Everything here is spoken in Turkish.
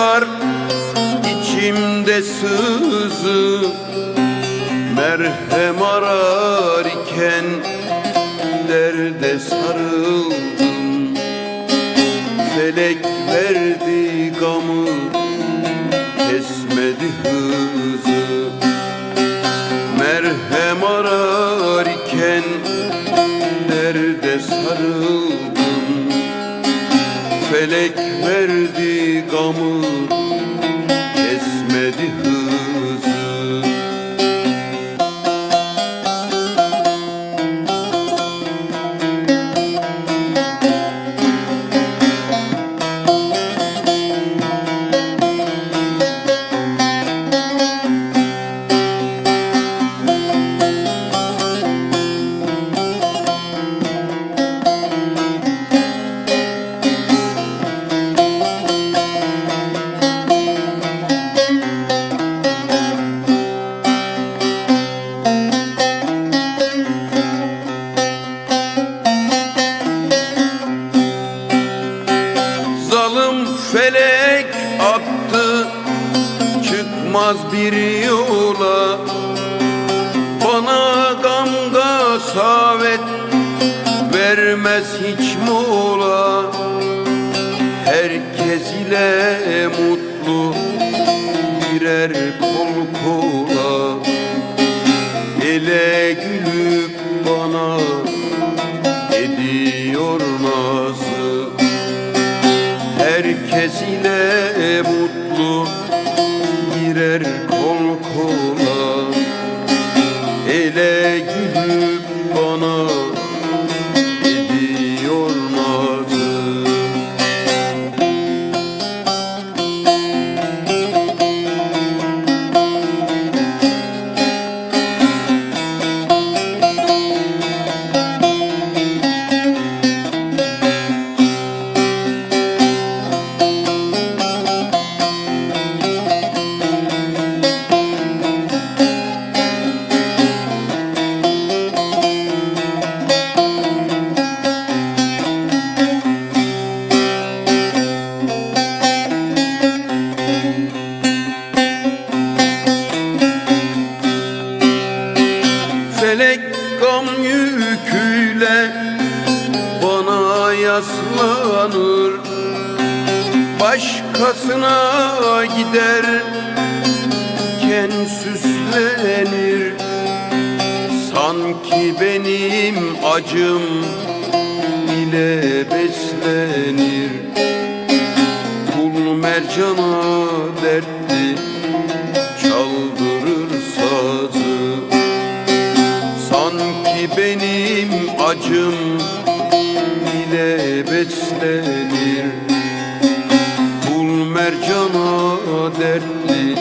har içimde sızı Merhem ararken derde sarıldım. Felek verdi gamı kesmedi hızı. Felek verdi gamı kesmedi hızı çıkmaz bir yola Bana gamga savet vermez hiç mola Herkes ile mutlu birer kol kola. Ele gülüp bana ediyor nazı. Herkes ile mutlu birer kol kola Ele gülüp yaslanır Başkasına giderken süslenir. Sanki benim acım ile beslenir. Kul mercana dertli çaldırır sazı. Sanki benim acım ile beslenir. Kul mercana dertli